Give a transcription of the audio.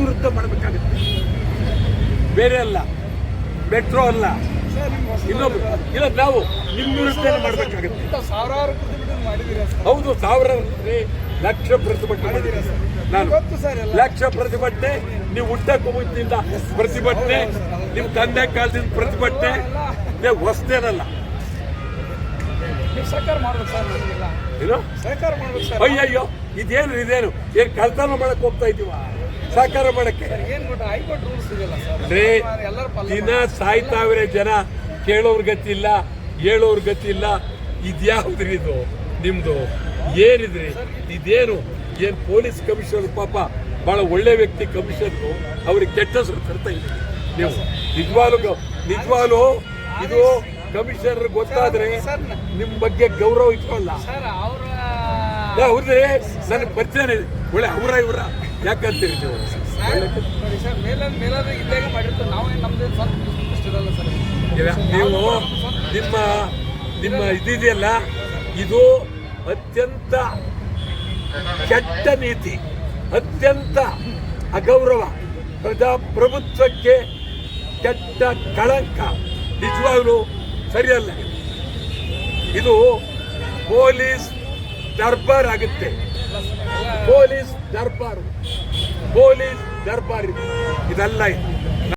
ವಿರುದ್ಧ ಮಾಡಬೇಕಾಗುತ್ತೆ. ಬೇರೆ ಅಲ್ಲ. ಮೆಟ್ರೋ ಅಲ್ಲ. ಇನ್ನೊಬ್ರು ಇಲ್ಲ ನಾವು ನಿಮ್ಮ ಮಾಡಬೇಕಾಗುತ್ತೆ. ಸಾವಿರಾರು ಹೌದು ಸಾವಿರ ಲಕ್ಷ ಪ್ರತಿಭಟನೆ ನಾನು ಲಕ್ಷ ಪ್ರತಿಭಟನೆ ನೀವು ಹುಟ್ಟಕ್ಕೆ ಮುಂಚಿನಿಂದ ಪ್ರತಿಭಟನೆ ನಿಮ್ಮ ತಂದೆ ಕಾಲದಿಂದ ಪ್ರತಿಭಟನೆ. ನೀವು ಸರ್ ಅಯ್ಯಯ್ಯೋ ಇದೇನು ಇದೇನು? ಏನು ಕಳ್ತನ ಮಾಡಕ್ಕೆ ಹೋಗ್ತಾ ಇದೀವ? ಸಾಕಾರ ಮಾಡಕ್ಕೆ. ದಿನ ಸಾಯ್ತಾವ್ರೆ ಜನ ಕೇಳೋರ್ ಗತಿ ಇಲ್ಲ ಹೇಳೋರ್ ಗತಿ ಇಲ್ಲ ಇದ್ಯಾವ್ದ್ರಿ ಇದು ನಿಮ್ದು? ಏನಿದ್ರಿ? ಇದೇನು? ಏನ್ ಪೊಲೀಸ್ ಕಮಿಷನರ್ ಪಾಪ ಬಹಳ ಒಳ್ಳೆ ವ್ಯಕ್ತಿ ಕಮಿಷನರ್ ಅವ್ರಿಗೆ ಕೆಟ್ಟ ಹೆಸರು ತರ್ತಾ ಇದ್ದೀರಿ. ನೀವು ನಿಜವಾಗ್ಲು ನಿಜವಾಗ್ಲು ಇದು ಕಮಿಷನರ್ ಗೊತ್ತಾದ್ರೆ ನಿಮ್ ಬಗ್ಗೆ ಗೌರವ ಇಟ್ಕೊಳ್ಳಲ್ಲ ಹೌದ್ರಿ ನನಗೆ ಪರಿಚಯ ಒಳ್ಳೆ ಅವರ ಇವರ. ಯಾಕಂತೀರಿ ನೀವು ನೀವು ನಿಮ್ಮ ನಿಮ್ಮ ಇದಿದೆಯಲ್ಲ ಇದು ಅತ್ಯಂತ ಕೆಟ್ಟ ನೀತಿ ಅತ್ಯಂತ ಅಗೌರವ ಪ್ರಜಾಪ್ರಭುತ್ವಕ್ಕೆ ಕೆಟ್ಟ ಕಳಂಕ. ನಿಜವಾಗ್ಲೂ ಸರಿಯಲ್ಲ. ಇದು ಪೊಲೀಸ್ ದರ್ಬಾರ್ ಆಗುತ್ತೆ. ಪೊಲೀಸ್ ದರ್ಬಾರ್. ಪೊಲೀಸ್ ದರ್ಬಾರ್ ಇದೆಲ್ಲ ಇದು.